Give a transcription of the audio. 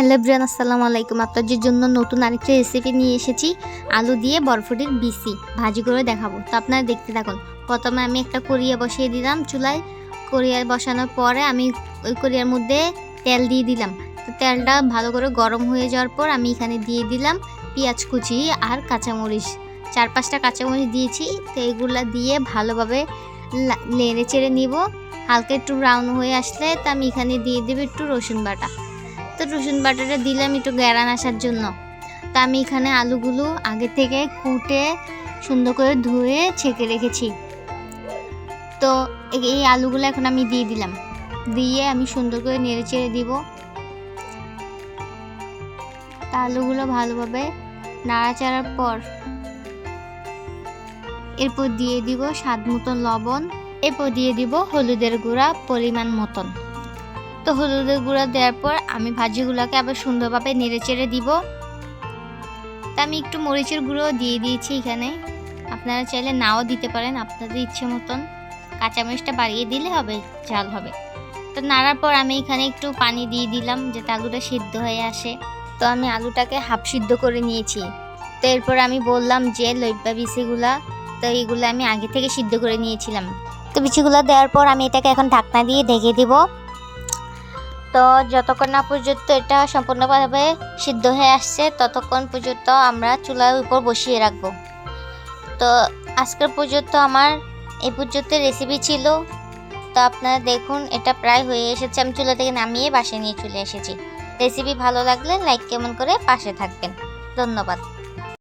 Hello Brian, আসসালামু আলাইকুম। আপনাদের জন্য নতুন আরেকটা রেসিপি নিয়ে এসেছি, আলু দিয়ে বরফটির বিসি। ভাজি করে দেখাবো। তো আপনারা দেখতে থাকুন। প্রথমে আমি একটা কড়িয়া বসিয়ে দিলাম চুলায়। কড়িয়া বসানোর পরে আমি ওই কড়িয়ার মধ্যে তেল দিয়ে দিলাম। তো তেলটা ভালো করে গরম হয়ে যাওয়ার পর আমি এখানে দিয়ে দিলাম পেঁয়াজ কুচি আর কাঁচামরিচ। চার পাঁচটা কাঁচামরিচ দিয়েছি। তো এগুলা দিয়ে ভালোভাবে নেড়ে চেড়ে নিব। হালকা একটু ব্রাউন হয়ে আসলে তো আমি এখানে দিয়ে দেবো একটু রসুন বাটা। তো রসুন বাটাটা দিলাম একটু গ্যারান আসার জন্য। তা আমি এখানে আলুগুলো আগে থেকে কুটে সুন্দর করে ধুয়ে ছেঁকে রেখেছি। তো এই- এই আলুগুলো এখন আমি দিয়ে দিলাম। দিয়ে আমি সুন্দর করে নেড়ে চেড়ে দিব। তা আলুগুলো ভালোভাবে নাড়াচাড়ার পর এরপর দিয়ে দিব স্বাদ মতন লবণ। এরপর দিয়ে দিব হলুদের গুঁড়া পরিমাণ মতন। তো হলুদের গুঁড়া দেওয়ার পর আমি ভাজিগুলোকে আবার সুন্দরভাবে নেড়ে চেড়ে দিব। তা আমি একটু মরিচের গুঁড়ো দিয়ে দিয়েছি এখানে। আপনারা চাইলে নাও দিতে পারেন, আপনাদের ইচ্ছে মতন। কাঁচামরিচটা বাড়িয়ে দিলে হবে, ঝাল হবে। তো নাড়ার পর আমি এখানে একটু পানি দিয়ে দিলাম যাতে আলুটা সিদ্ধ হয়ে আসে। তো আমি আলুটাকে হাফ সিদ্ধ করে নিয়েছি। তো এরপর আমি বললাম যে লইব্বা বিচিগুলা, তো এইগুলো আমি আগে থেকে সিদ্ধ করে নিয়েছিলাম। তো বিচিগুলো দেওয়ার পর আমি এটাকে এখন ঢাকনা দিয়ে ঢেকে দিব। তো যতক্ষণ না পর্যন্ত এটা সম্পূর্ণভাবে সিদ্ধ হয়ে আসছে, ততক্ষণ পর্যন্ত আমরা চুলার উপর বসিয়ে রাখব। তো আজকের পর্যন্ত আমার এই পর্যন্ত রেসিপি ছিল। তো আপনারা দেখুন, এটা প্রায় হয়ে এসেছে। আমি চুলা থেকে নামিয়ে বাসায় নিয়ে চলে এসেছি। রেসিপি ভালো লাগলে লাইক কেমন করে পাশে থাকবেন। ধন্যবাদ।